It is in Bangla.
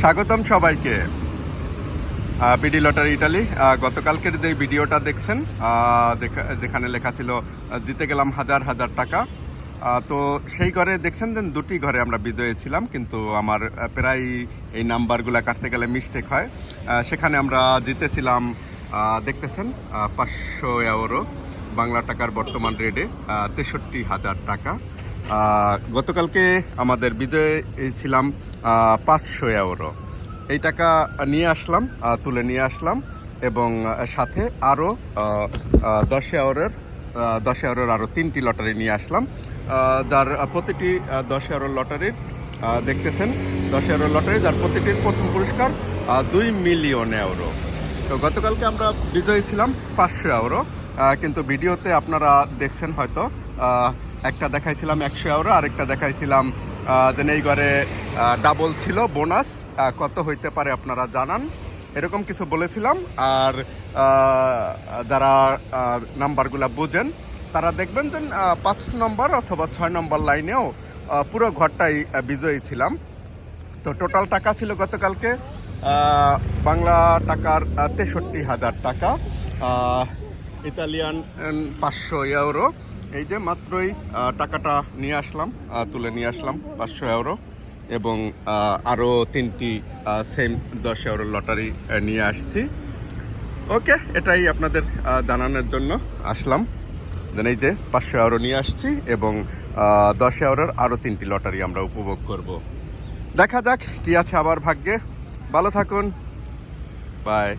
স্বাগতম সবাইকে। BD lottery Italy. গতকালকের যে ভিডিওটা দেখছেন যেখানে লেখা ছিল জিতে গেলাম হাজার হাজার টাকা। তো সেই ঘরে দেখছেন যে দুটি ঘরে আমরা বিজয়ী ছিলাম, কিন্তু আমার প্রায় এই নাম্বারগুলো কাটতে গেলে মিস্টেক হয়। সেখানে আমরা জিতেছিলাম দেখতেছেন পাঁচশো এওরো বাংলা টাকার বর্তমান রেটে তেষট্টি হাজার টাকা। গতকালকে আমাদের বিজয়ে ছিলাম পাঁচশো এওরো এই টাকা নিয়ে আসলাম তুলে নিয়ে আসলাম এবং সাথে আরও দশ আওয়ারের দশ আওয়ারের আরও তিনটি লটারি নিয়ে আসলাম। যার প্রতিটি দশ আওয়ারের লটারির দেখতেছেন, দশ আওয়ারের লটারি যার প্রতিটির প্রথম পুরস্কার দুই মিলিয়ন এওরো তো গতকালকে আমরা বিজয়ী ছিলাম পাঁচশো এওরো কিন্তু ভিডিওতে আপনারা দেখছেন হয়তো একটা দেখাইছিলাম একশো এওরো আরেকটা দেখাইছিলাম যে এই ঘরে ডাবল ছিল বোনাস কত হইতে পারে আপনারা জানান। এরকম কিছু বলেছিলাম, আর যারা নাম্বারগুলা বুঝেন, তারা দেখবেন যে পাঁচ নম্বর অথবা ছয় নম্বর লাইনেও পুরো ঘরটাই বিজয়ী ছিলাম। তো টোটাল টাকা ছিল গতকালকে বাংলা টাকার তেষট্টি হাজার টাকা ইতালিয়ান পাঁচশো ইউরো এই যে মাত্রই টাকাটা নিয়ে আসলাম তুলে নিয়ে আসলাম, পাঁচশো ইউরো এবং আরও তিনটি সেম দশ ইউরো লটারি নিয়ে আসছি। ওকে এটাই আপনাদের জানানোর জন্য আসলাম। দেন এই যে পাঁচশো ইউরো নিয়ে আসছি এবং দশ ইউরোর আরও তিনটি লটারি আমরা উপভোগ করব। দেখা যাক কি আছে আবার ভাগ্যে। ভালো থাকুন। বাই